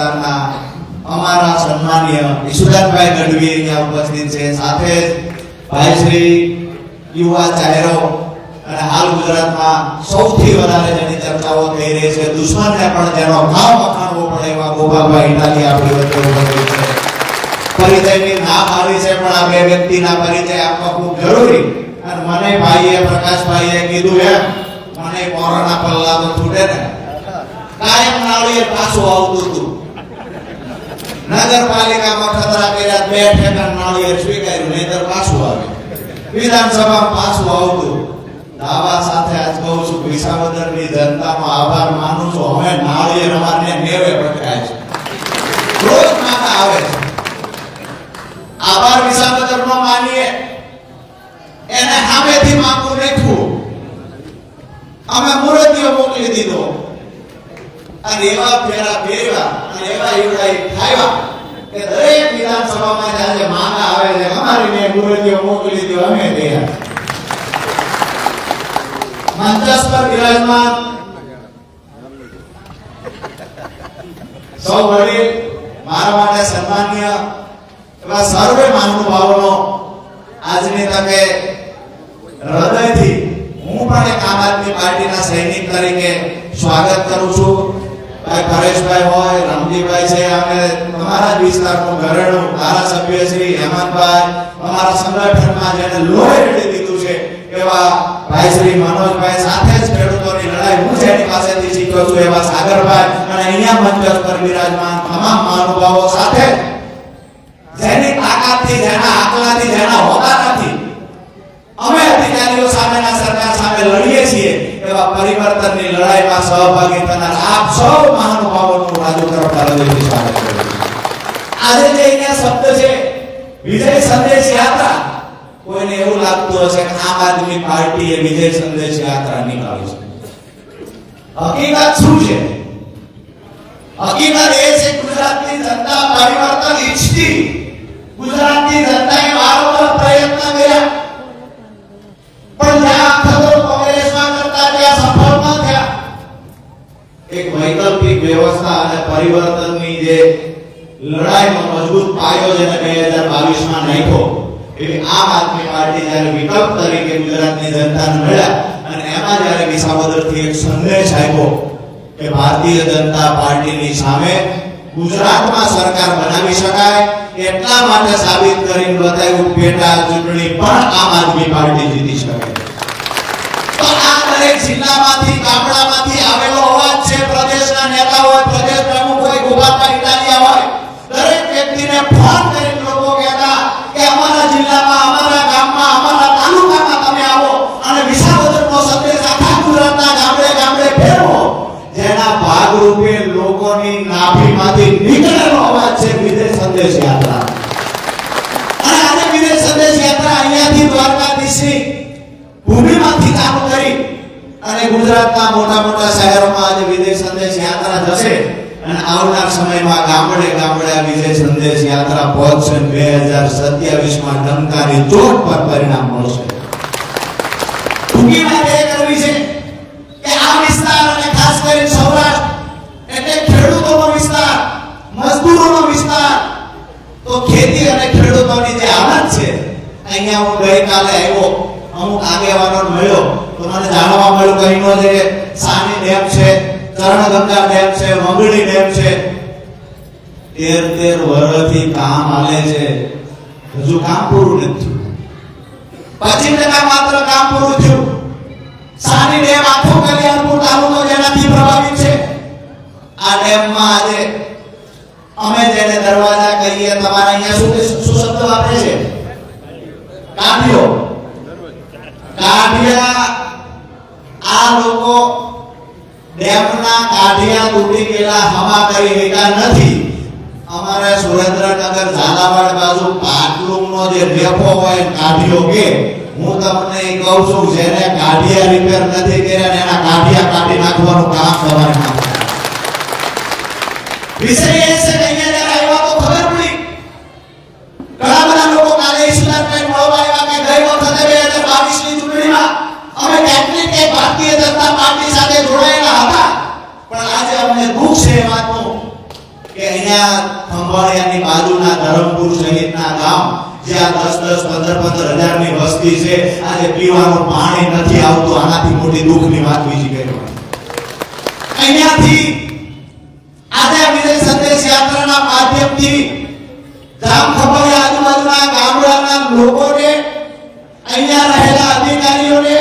વિસ્તારના અમારા સન્માનીય ઈશુદાનભાઈ ગઢવી અહીંયા ઉપસ્થિત છે. સાથે જ ભાઈ શ્રી યુવા ચાહેરો અને હાલ ગુજરાતમાં સૌથી વધારે જેની ચર્ચાઓ થઈ રહી છે. દુશ્મનને પણ જેનો ભાવ વખાણવો પડે એવા ગોપાલભાઈ ઇટાલી આપણી વચ્ચે ઉપસ્થિત છે. પરિચયની ના આવી છે, પણ આ બે વ્યક્તિના પરિચય આપવા ખૂબ જરૂરી. અને મને ભાઈએ, પ્રકાશભાઈએ કીધું એમ, મને કોરોના પલ્લા તો છૂટે ને. કાયમ નાળીએ પાછું આવતું હતું. નગરપાલિકામાં ખતરા કર્યા, બે ઠેકાણ નાળીએ સ્વીકાર્યું નહીતર પાછું આવે. વિધાનસભામાં પાછું આવતું. દાવા સાથે આજ કહું છું, વિસાવદરની જનતાનો આભાર માનું છું. હવે નાળીએ રવાને નેવે પકડાય છે. રોજ માતા આવે છે. આભાર વિસાવદર નો માનીએ. એને સામેથી માંગવું નાખ્યું અમે મુરતીઓ મોકલી દીધો. અને એવા ફેરા ફેરવા સૌ વડીલ મારા માટે સન્માનીય એવા સર્વે મહાનુભાવોનો આજની તકે હૃદયથી હું પણ એક આમ આદમી પાર્ટીના સૈનિક તરીકે સ્વાગત કરું છું ભાઈ પરેશભાઈ હોય, રમજીભાઈ છે, અમે તમારા જ વિસ્તારનું ઘરેણું, ધારાસભ્ય શ્રી હેમંતભાઈ, અમારા સંગઠનમાં જેને લોહી રેડી દીધું છે, એવા ભાઈ શ્રી મનોજભાઈ સાથે જ ખેડૂતોની લડાઈ હું જેની પાસેથી શીખ્યો છું, એવા સાગરભાઈ અને અહીંયા મંચ પર બિરાજમાન તમામ મહાનુભાવો સાથે. જેની તાકાતથી, જેના આકલાથી જેના નથી અમે અધિકારીઓ સામેના સરકાર સામે લડીએ છીએ. એવા પરિવર્તનની લડાઈમાં સહભાગી થનાર આપ સૌ મહાનુભાવોનું રાજુ તરફ હૃદયથી સ્વાગત કરું છું. આજે જે અહીંયા શબ્દ છે વિજય સંદેશ યાત્રા કોઈને એવું લાગતું હશે કે આમ આદમી પાર્ટીએ વિજય સંદેશ યાત્રા નીકાળી છે હકીકત શું છે હકીકત એ છે ગુજરાતની જનતા પરિવર્તન ઈચ્છતી ગુજરાતની જનતાએ વારંવાર પ્રયત્ન કર્યા, પણ જ્યાં વૈકલ્પિક વ્યવસ્થા અને પરિવર્તનની જે લડાઈમાં મજબૂત પાયો જેને બે હજાર બાવીસમાં નાખ્યો. એવી આમ આદમી પાર્ટી જ્યારે વિકલ્પ તરીકે ગુજરાતની જનતાને મળ્યા અને એમાં જ્યારે વિસાવદરથી એક સંદેશ આપ્યો કે ભારતીય જનતા પાર્ટીની સામે ગુજરાતમાં સરકાર બનાવી શકાય, એટલા માટે સાબિત કરીને બતાવ્યું પેટા ચૂંટણી પણ આમ આદમી પાર્ટી જીતી શકે. તો આ દરેક જિલ્લામાંથી, ગામડામાંથી લોકોની નાભીમાંથી નીકળેલો અવાજ છે વિદેશ સંદેશ યાત્રા. અને આજે વિદેશ સંદેશ યાત્રા અહીંયાથી દ્વારકાધીશની ભૂમિમાંથી ચાલુ કરી અને ગુજરાતના મોટા મોટા શહેરોમાં આજે વિદેશ સંદેશ યાત્રા જશે અને આવનાર સમયમાં ગામડે ગામડે વિજય સંદેશ યાત્રા પહોંચશે. બે હજાર સત્યાવીસમાં ડંકાની ચોટ પર પરિણામ મળશે. ટૂંકી વાત અહીંયા હું ગઈકાલે આવ્યો, અમુક આગેવાનો મળ્યો તો મને જાણવા મળ્યું કે અહીંનો જે સાની ડેમ છે, ચરણગંગા ડેમ છે, મંગળી ડેમ છે, તેર તેર વર્ષથી કામ હાલે છે. હજુ કામ પૂરું નથી પચીસ ટકા માત્ર કામ પૂરું થયું. સાની ડેમ આખો કલ્યાણપુર તાલુકો જેનાથી પ્રભાવિત છે. આ ડેમમાં આજે અમે જેને દરવાજા કહીએ, તમારા અહીંયા શું શું શબ્દ વાપરે છે? આ લોકો ડેમના કાઢિયા તૂટી ગયેલા હમા કરી શક્યા નથી. અમારે સુરેન્દ્રનગર ઝાલાવાડ બાજુ પાટલુંગનો જે ડેપો હોય કાઢિયો કે, હું તમને એ કહું છું, જેને કાઢિયા રિપેર નથી કર્યા ને એના કાઢિયા કાઢી નાખવાનું કામ તમારે નાખવાનું વિષય એ છે મને દુઃખ છે એ વાતનું કે અહીંયા ખંભાળિયાની બાજુના ધરમપુર સહિતના ગામ, જ્યાં દસ દસ, પંદર પંદર હજારની વસ્તી છે, આજે પીવાનું પાણી નથી આવતું, આનાથી મોટી દુઃખની વાત બીજી કઈ અહીંયાથી આજે વિજય સંદેશ યાત્રાના માધ્યમથી ગામ ખંભાળિયા આજુબાજુના ગામડાના લોકોને, અહીંયા રહેલા અધિકારીઓને,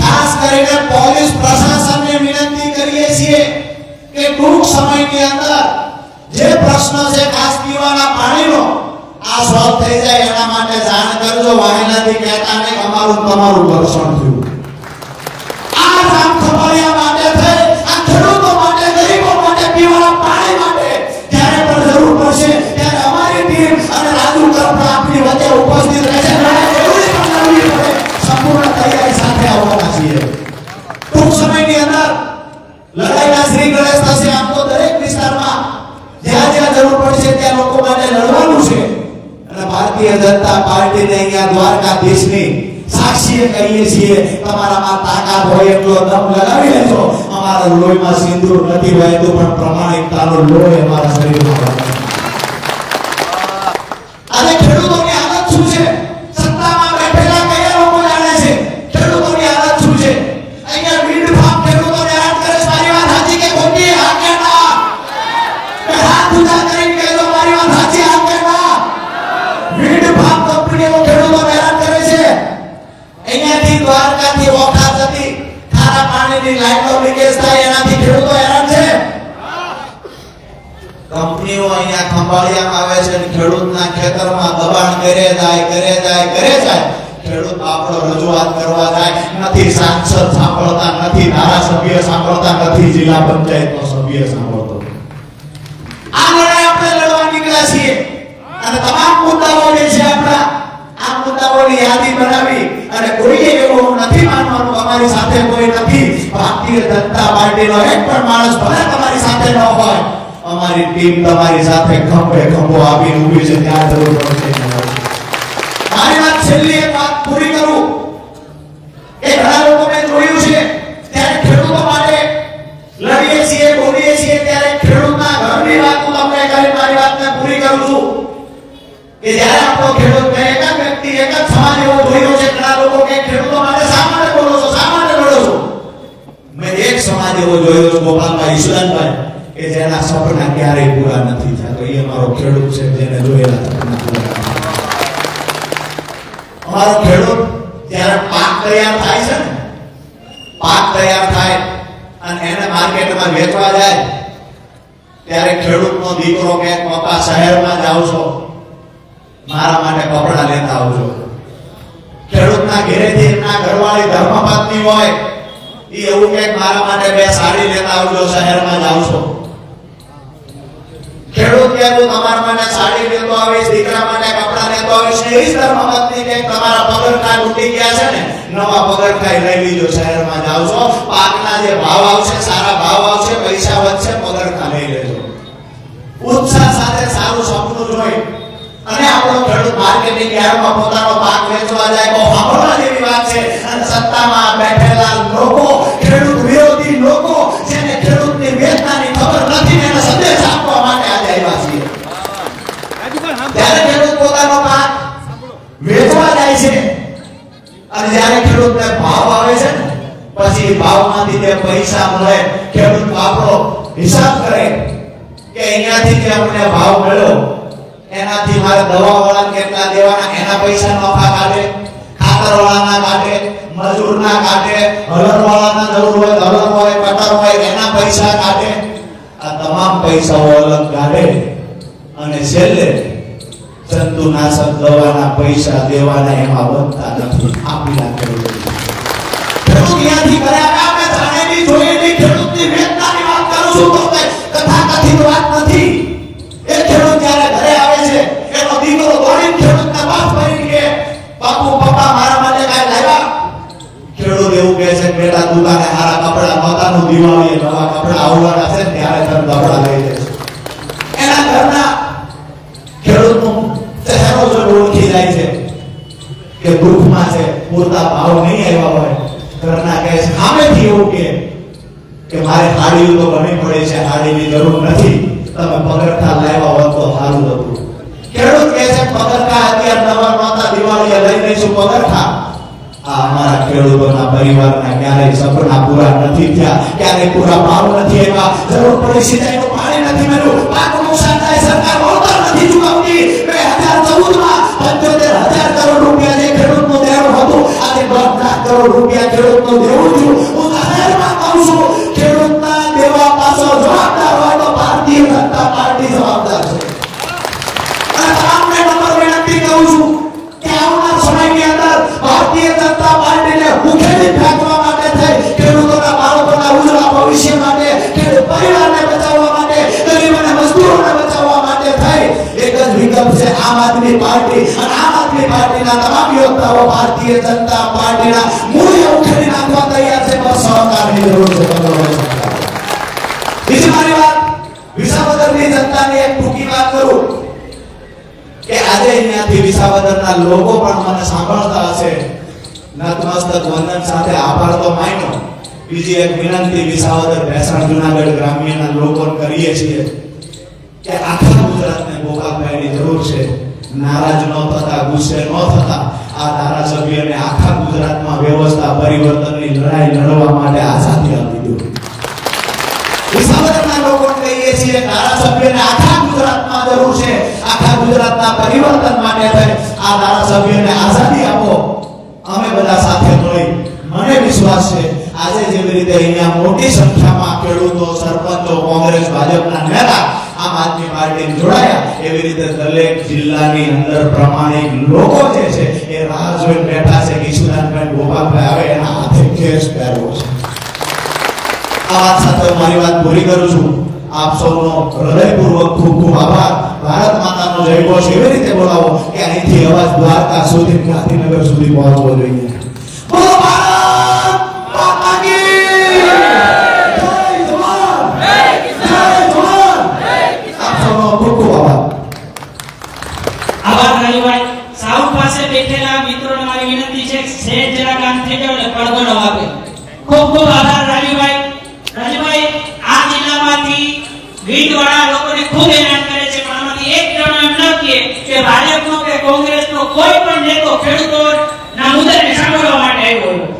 ખાસ કરીને પોલીસ વાહિલાથી કહેતા નહીં અમારું ને સાક્ષીએ કહીએ છીએ. તમારામાં તાકાત હોય એટલો દમ લગાવી લેજો. અમારા લોહીમાં સિંદૂર નથી વહેતું, પણ પ્રમાણિકતાનો લોહી અમારા શરીરમાં અહીંયા આવે છે અને ખેડૂતના ખેતરમાં દબાણ કરે જાય કરે જાય કરે જાય. ખેડૂત આપણો રજૂઆત કરવા જાય. નથી સાંસદ સાંભળતા, નથી ધારાસભ્ય સાંભળતા, નથી જિલ્લા પંચાયતનો સભ્ય સાંભળતો. આ લડાઈ આપણે લડવા નીકળ્યા છીએ. અને તમામ મુદ્દાઓ જે છે આપણા, આ મુદ્દાઓની યાદી બનાવી અને કોઈએ એવું નથી માનવાનું, અમારી સાથે કોઈ નથી. ભારતીય જનતા પાર્ટીનો એક પણ માણસ ભલે તમારી સાથે ન હોય અમારી ટીમ તમારી સાથે ખંભે ખંભો આપીને ઊભી છે, ત્યાં જરૂર પડશે મારી વાત છેલ્લી એક વાત પૂરી કરું. એ ઘણા લોકો મેં જોયું છે, ત્યારે ખેડૂતો માટે લડીએ છીએ, બોલીએ છીએ, ત્યારે ખેડૂતના ઘરની વાત હું તમને કરી મારી વાતને પૂરી કરું છું. કે જ્યારે આપણો ખેડૂત મેં એક જ વ્યક્તિ એક જ સમાજ એવો જોયો છે, ઘણા લોકો કે ખેડૂતો માટે માટે બોલો છો, શા માટે લડો છો? મેં એક સમાજ એવો જોયો છે, ગોપાલભાઈ ઈશ્વરભાઈ કે જેના સપના ક્યારેય પૂરા નથી થતા એ અમારો ખેડૂત છે, જેને જોયેલા અમારો ખેડૂત જ્યારે પાક તૈયાર થાય છે ને, પાક તૈયાર થાય અને એને માર્કેટમાં વેચવા જાય, ત્યારે ખેડૂતનો દીકરો કે પપ્પા શહેરમાં જાવ છો, મારા માટે કપડાં લેતા આવજો. ખેડૂતના ઘરેથી એમના ઘરવાળી ધર્મપત્ની હોય એ એવું કે મારા માટે બે સાડી લેતા આવજો, શહેરમાં જાવ છો. ખેડૂત તું તમારા માટે સાડી લેતો આવીશ, દીકરા માટે કપડા લેતો આવીશ. ને એ જ કે તમારા પગરખા તૂટી ગયા છે ને, નવા પગરખા લઈ લીજો શહેરમાં જાવ છો. પાકના જે ભાવ આવશે, સારા ભાવ આવશે, પૈસા વધશે પગરખા લઈ લેજો. ઉત્સાહ સાથે સારું સપનું જોઈ. અને આપણો ખેડૂત માર્કેટિંગ યાર્ડમાં પોતાનો પાક વેચવા જાય. તો સાંભળવા જેવી વાત છે. અને સત્તામાં બેઠેલા લોકો પછી ભાવમાંથી તે પૈસા મળે, ખેડૂત આપણો હિસાબ કરે, કે અહીંયાથી જે અમને ભાવ મળ્યો, એનાથી મારે દવા વાળા કેટલા દેવાના, એના પૈસા નફા કાઢે ખાતર વાળાના કાઢે મજૂરના કાઢે હલર વાળાના જરૂર હોય હલર હોય, કટર હોય, એના પૈસા કાઢે આ તમામ પૈસાઓ અલગ કાઢે અને છેલ્લે જંતુનાશક દવાના પૈસા દેવાના એમાં વધતા નથી. આપી નાખે. ખેડૂત કર્યા આવે જાણેલી જોયેલી ખેડૂતની વેદનાની વાત કરું છું તો કથા કથિત વાત નથી. એ ખેડૂત જ્યારે ઘરે આવે છે, એનો દીકરો દોડીને ખેડૂતના બાપ કરીને કે, બાપુ, પપ્પા, મારા માટે કાંઈ લાવ્યા? ખેડૂત એવું કહે છે, બેટા, તું તારે હારા કપડા પોતાનું દિવાળી નવા કપડા આવવાના છે ત્યારે તને કપડા લઈ લે એના ઘરના ખેડૂતનું ચહેરો જો ઓળખી જાય છે કે દુઃખમાં છે, પૂરતા ભાવ નહીં આવ્યા હોય. ઘરના કહે છે સામેથી એવું કે કે મારે હાડી તો બને પડે છે, હાડીની જરૂર નથી. તમે પગરખા લાવ્યા હોત તો સારું હતું. ખેડૂત કહે છે, પગરખા અત્યારે નવા માતા દિવાળીએ લઈ લઈશું પગરખા. આ અમારા ખેડૂતોના પરિવારના ક્યારેય સપના પૂરા નથી થયા. ક્યારેય પૂરા ભાવ નથી આવ્યા. જરૂર પડી સિંચાઈનું પાણી નથી મળ્યું. પાક નુકસાન થાય, સરકાર વળતર નથી ચૂકવતી. આદમી પાર્ટી આમ આદમી પાર્ટીના તમામ યોદ્ધાઓ ભારતીય જનતા પાર્ટીના મૂળે ઉખેડી નાખવા તૈયાર છે. પણ સહકારની જરૂર છે. બીજી મારી વાત, વિસાવદરની જનતાની એક ટૂંકી વાત કરું કે આજે અહીંયાથી વિસાવદરના લોકો પણ મને સાંભળતા હશે. નતમસ્તક વંદન સાથે આભાર તો માન્યો. બીજી એક વિનંતી વિસાવદર ભેસાણ જુનાગઢ ગ્રામ્યના લોકો કરીએ છીએ કે આખા ગુજરાતને ગોપાલભાઈની જરૂર છે. નારાજ ન થતા, ગુસ્સે ન થતા, આ ધારાસભ્યને આખા ગુજરાતમાં વ્યવસ્થા પરિવર્તનની લડાઈ લડવા માટે આઝાદી આપી દો વિસાવદરના લોકોને કહીએ છીએ, ધારાસભ્યને આખા ગુજરાતમાં જરૂર છે, આખા ગુજરાતના પરિવર્તન માટે આ ધારાસભ્યને આઝાદી આપો. અમે બધા સાથે મળી મને વિશ્વાસ છે, આજે જેવી રીતે અહીંયા મોટી સંખ્યામાં ખેડૂતો, સરપંચો, કોંગ્રેસ, ભાજપના નેતા આમ આદમી પાર્ટી જોડાયા. એવી રીતે દરેક જિલ્લાની અંદર પ્રમાણિક લોકો જે છે, એ રાહ જોઈને બેઠા છે. કે ઈશુદાનભાઈ ગોપાલભાઈ આવે એના હાથે કેસ પહેરવો છે. આ વાત સાથે મારી વાત પૂરી કરું છું. આપ સૌનો હૃદયપૂર્વક ખૂબ ખૂબ આભાર. ભારત માતાનો જય ઘોષ. એવી રીતે બોલાવો કે અહીંથી અવાજ દ્વારકા સુધી, ગાંધીનગર સુધી પહોંચવો જોઈએ. મારી વિનંતી છે સેજ જરા કામ થઈ જાવ એટલે પડદો ન વાગે ખૂબ ખૂબ આભાર રાજુભાઈ રાજુભાઈ આ જિલ્લામાંથી વીટવાળા લોકોને ખૂબ હેરાન કરે છે, પણ આમાંથી એક જણો એમ ન કહે કે ભાજપનો કે કોંગ્રેસનો કોઈ પણ નેતો ખેડૂતોના મુદ્દાને સાંભળવા માટે આવ્યો હોય.